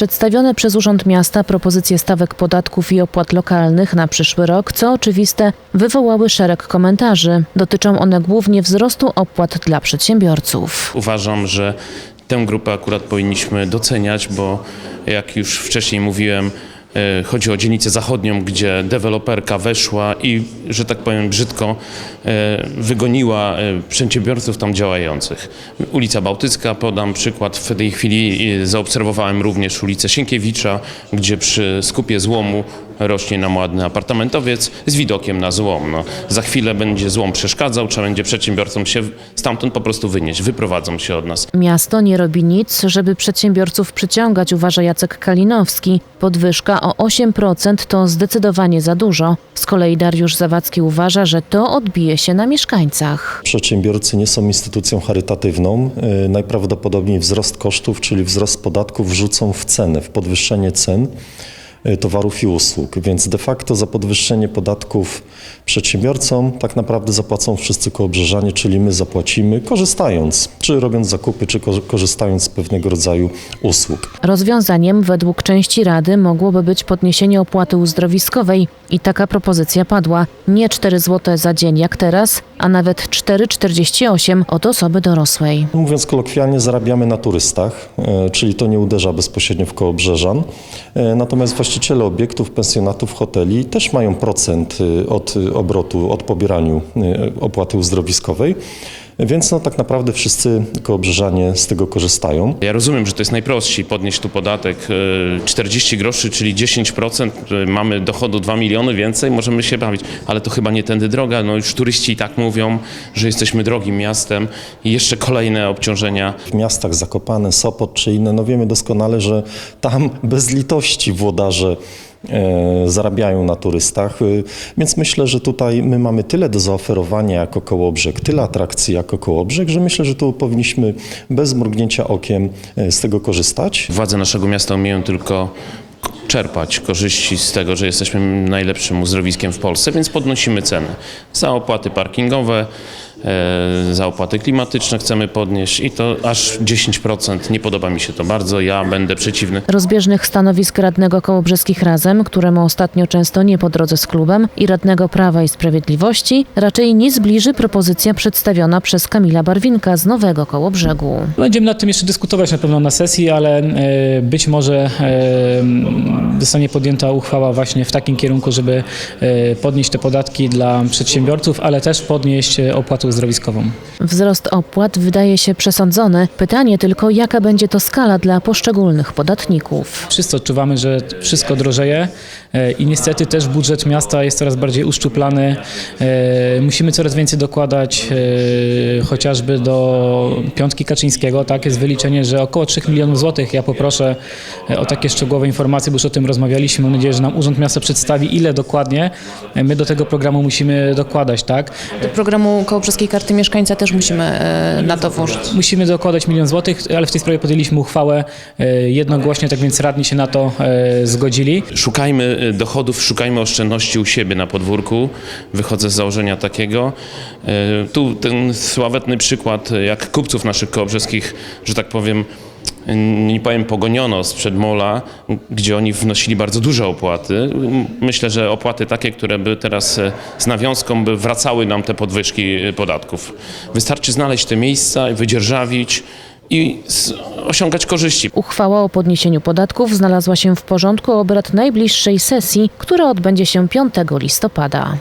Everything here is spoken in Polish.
Przedstawione przez Urząd Miasta propozycje stawek podatków i opłat lokalnych na przyszły rok, co oczywiste, wywołały szereg komentarzy. Dotyczą one głównie wzrostu opłat dla przedsiębiorców. Uważam, że tę grupę akurat powinniśmy doceniać, bo jak już wcześniej mówiłem, chodzi o dzielnicę zachodnią, gdzie deweloperka weszła i, że tak powiem brzydko, e, wygoniła e, przedsiębiorców tam działających. Ulica Bałtycka, podam przykład, w tej chwili e, zaobserwowałem również ulicę Sienkiewicza, gdzie przy skupie złomu rośnie nam ładny apartamentowiec z widokiem na złom. No, za chwilę będzie złom przeszkadzał, trzeba będzie przedsiębiorcom się stamtąd po prostu wynieść, wyprowadzą się od nas. Miasto nie robi nic, żeby przedsiębiorców przyciągać, uważa Jacek Kalinowski. Podwyżka o 8% to zdecydowanie za dużo. Z kolei Dariusz Zawadzki uważa, że to odbije się na mieszkańcach. Przedsiębiorcy nie są instytucją charytatywną. Yy, Najprawdopodobniej wzrost kosztów, czyli wzrost podatków wrzucą w cenę, w podwyższenie cen towarów i usług. Więc de facto za podwyższenie podatków przedsiębiorcom tak naprawdę zapłacą wszyscy kołobrzeżanie, czyli my zapłacimy, korzystając, czy robiąc zakupy, czy ko- korzystając z pewnego rodzaju usług. Rozwiązaniem według części Rady mogłoby być podniesienie opłaty uzdrowiskowej i taka propozycja padła. Nie 4 zł za dzień jak teraz, a nawet 4,48 od osoby dorosłej. Mówiąc kolokwialnie, zarabiamy na turystach, e, czyli to nie uderza bezpośrednio w kołobrzeżan. E, Natomiast właściciele obiektów, pensjonatów, hoteli też mają procent e, od e, obrotu, od pobieraniu e, opłaty uzdrowiskowej. Więc no, tak naprawdę wszyscy kołobrzeżanie z tego korzystają. Ja rozumiem, że to jest najprościej podnieść tu podatek e, 40 groszy, czyli 10%, e, mamy dochodu 2 miliony więcej, możemy się bawić, ale to chyba nie tędy droga. No już turyści i tak mówią, że jesteśmy drogim miastem i jeszcze kolejne obciążenia W miastach Zakopane, Sopot czy inne, no wiemy doskonale, że tam bez litości włodarze zarabiają na turystach, y, więc myślę, że tutaj my mamy tyle do zaoferowania jako Kołobrzeg, tyle atrakcji jako Kołobrzeg, że myślę, że tu powinniśmy bez mrugnięcia okiem e, z tego korzystać. Władze naszego miasta umieją tylko czerpać korzyści z tego, że jesteśmy najlepszym uzdrowiskiem w Polsce, więc podnosimy ceny. Za opłaty parkingowe, e, za opłaty klimatyczne chcemy podnieść i to aż 10%. Nie podoba mi się to bardzo, ja będę przeciwny. Rozbieżnych stanowisk radnego Kołobrzeskich Razem, któremu ostatnio często nie po drodze z klubem, i radnego Prawa i Sprawiedliwości raczej nie zbliży propozycja przedstawiona przez Kamila Barwinka z Nowego Kołobrzegu. Będziemy nad tym jeszcze dyskutować na pewno na sesji, ale e, być może e, zostanie podjęta uchwała właśnie w takim kierunku, żeby e, podnieść te podatki dla przedsiębiorców, ale też podnieść e, opłatę uzdrowiskową. Wzrost opłat wydaje się przesądzony. Pytanie tylko, jaka będzie to skala dla poszczególnych podatników. Wszyscy odczuwamy, że wszystko drożeje e, i niestety też budżet miasta jest coraz bardziej uszczuplany. E, Musimy coraz więcej dokładać e, chociażby do piątki Kaczyńskiego. Tak jest wyliczenie, że około 3 milionów złotych. Ja poproszę o takie szczegółowe informacje, bo już o tym rozmawialiśmy. Mam nadzieję, że nam Urząd Miasta przedstawi, ile dokładnie my do tego programu musimy dokładać. Tak? Do programu Kołobrzeskiej Karty Mieszkańca też musimy e, na to włożyć. Musimy dokładać milion złotych, ale w tej sprawie podjęliśmy uchwałę e, jednogłośnie, tak więc radni się na to e, zgodzili. Szukajmy dochodów, szukajmy oszczędności u siebie na podwórku. Wychodzę z założenia takiego. Tu ten sławetny przykład, jak kupców naszych kołobrzeskich, że tak powiem, nie powiem pogoniono sprzed mola, gdzie oni wnosili bardzo duże opłaty. Myślę, że opłaty takie, które by teraz y, z nawiązką by wracały nam te podwyżki y, podatków. Wystarczy znaleźć te miejsca, wydzierżawić i osiągać korzyści. Uchwała o podniesieniu podatków znalazła się w porządku obrad najbliższej sesji, która odbędzie się 5 listopada.